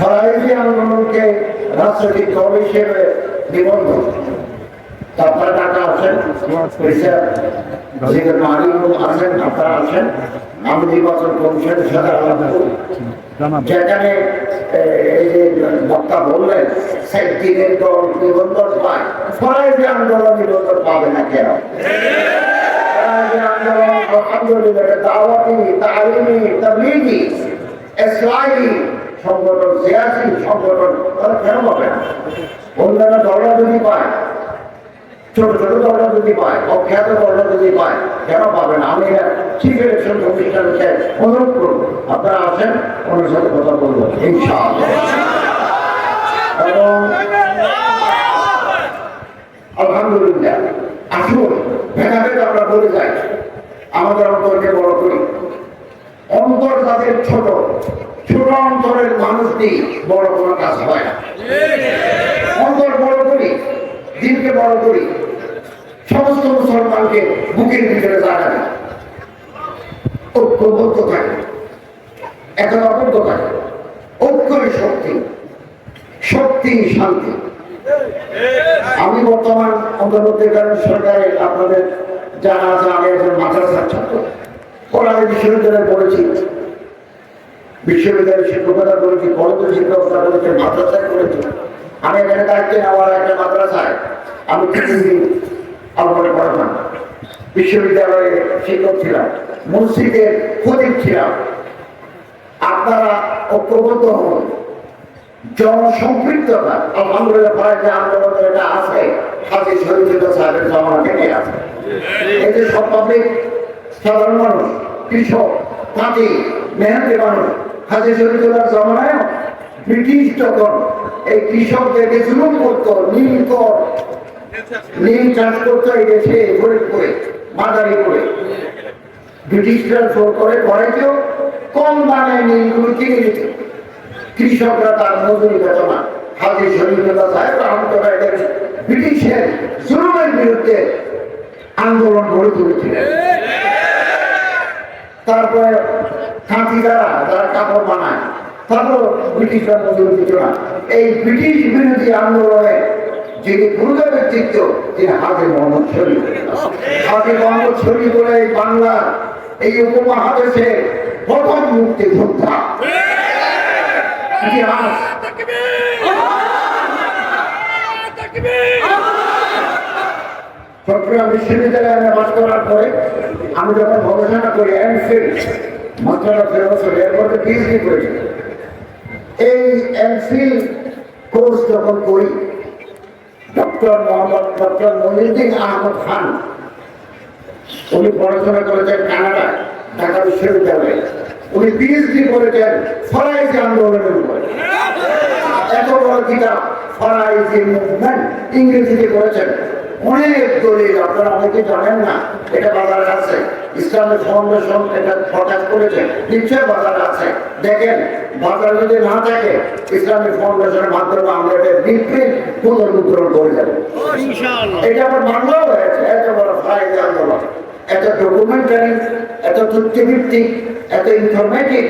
ফরাইজি আন্দোলনকে রাজনৈতিক দল হিসেবে নিবন্ধন। আপনারা টাকা আছেন? আছেন আপনারা আছেন? আমি নির্বাচন কমিশনের সাথে করি যেখানে এই যে বক্তা বললেন সেই দিনের দল নিবন্ধন পায়। ফরাইজি আন্দোলন নিবন্ধন পাবে না কেন? আন্দোলন আলহামদুলিল্লাহ দাওয়াতি তালিমি তাবলিগি ইসলামী সংগঠন সিয়াসি সংগঠন, তারা কেন পাবে? না অন্যান্য দলরা যদি পায়, ছোট ছোট দলরা যদি পায়, অখ্যাত দলরা যদি পায়, কেন পাবে না? আমি চিফ ইলেকশন কমিশনারকে অনুরোধ করব। আপনারা আসেন, ওনার সাথে কথা বলব, ইনশাআল্লাহ। এবং আলহামদুলিল্লাহ, আসুন, ভেদাভেদ আমরা বলে যাই। আমাদের অন্তরকে বড় করি। অন্তর তাদের ছোট। অন্তরের মানুষ দিয়ে বড় কোনো কাজ হয় না। অন্তর বড় করি, দিনকে বড় করি, সমস্ত মুসলমানকে বুকের ভিতরে জায়গা ঐক্যবদ্ধ থাকে অবদ্ধ থাকে শক্তি শক্তি, শান্তি। আমি বর্তমান অন্তর্বর্তীকালীন সরকারে আপনাদের জানা আছে, আমি একজন মাদ্রাসার ছাত্র। বিশ্ববিদ্যালয়ে পড়েছি। বিশ্ববিদ্যালয়ে শিক্ষকতা করেছি কলেজে শিক্ষকতা করেছি, মাদ্রাসায় করেছি। আমি এখানে দায়িত্বে নেওয়ার একটা মাদ্রাসায়। আমি কিছুদিন আলমনে পড়াতাম। বিশ্ববিদ্যালয়ে শিক্ষক ছিলাম, মসজিদের খতিব ছিলাম। আপনারা ঐক্যবদ্ধ হন। জনসম্পৃক্ততা। আলহামদুলিল্লাহ যে আন্দোলন এটা আছে। হাজি শরীফুল্লাহ সাহেবের থেকে আছে। এই যে সব পাবলিক, সাধারণ মানুষ, কৃষক তাঁতি মেহনতি মানুষ হাজি শরীফুল্লাহ জমানায় ব্রিটিশ যখন এই কৃষকদেরকে জুলুম করতো, নীল কর, নীল চাষ করতো এই ব্রিটিশরা জোর করে কেউ কম দামে নীলগুলো কিনে কৃষকরা তার মজুরি পেত না হাজি শরীফুল্লাহ সাহেব রহমতুল্লাহ এদের ব্রিটিশের জুলুমের বিরুদ্ধে আন্দোলন গড়ে তুলেছিলেন। তারপরে যারা কাপড় বানায়। তারপর ব্রিটিশরা দিত না। এই ব্রিটিশ বিরোধী আন্দোলনে যিনি তিনি বলে এই বাংলা এই উপমহাদেশে প্রথম মুক্তিযোদ্ধা। ইতিহাস। চট্টগ্রাম বিশ্ববিদ্যালয়ে আমি পাশ করার পরে আমি যখন গবেষণা করি এমফিল মাত্রা ফেরত বছর, এরপরে পিএইচডি এই এমফিল কোর্স যখন করি ডক্টর মোহাম্মদ ডক্টর মহিউদ্দিন আহমদ খান, উনি পড়াশোনা করেছেন কানাডায় ঢাকা বিশ্ববিদ্যালয়ে। উনি পিএইচডি করেছেন ফরাইজি আন্দোলনের উপরে। এত বড় কিতাব, ফরাইজি মুভমেন্ট ইংরেজিতে করেছেন। অনেক দলিল আপনারা অনেকে জানেন না এটা বাজারে আছে। ইসলামের ফাউন্ডেশন এটা প্রকাশ করেছে নিশ্চয় বাজারে আছে। দেখেন বাজার যদি না থাকে ইসলামিক ফাউন্ডেশনের মাধ্যমে আমরা এটা রিপ্রিন্ট পুনর্মুদ্রণ করে যাব এটা আমার বাংলাও হয়েছে এত বড় ফরাইজি আন্দোলন এত ডকুমেন্টারি এত তথ্যভিত্তিক এত ইনফরমেটিভ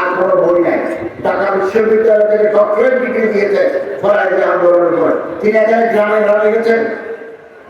আর কোনো বই নাই। ঢাকা বিশ্ববিদ্যালয় থেকে ডক্টরেট ডিগ্রি দিয়েছে ফরাইজি আন্দোলনের উপর তিনি এখানে গ্রামে গ্রামে গেছেন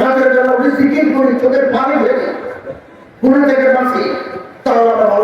রাতের বেলা উনি সিকিম করি চোখের পানি ফেলি পুনে থেকে বাঁচি। তাহলে আমরা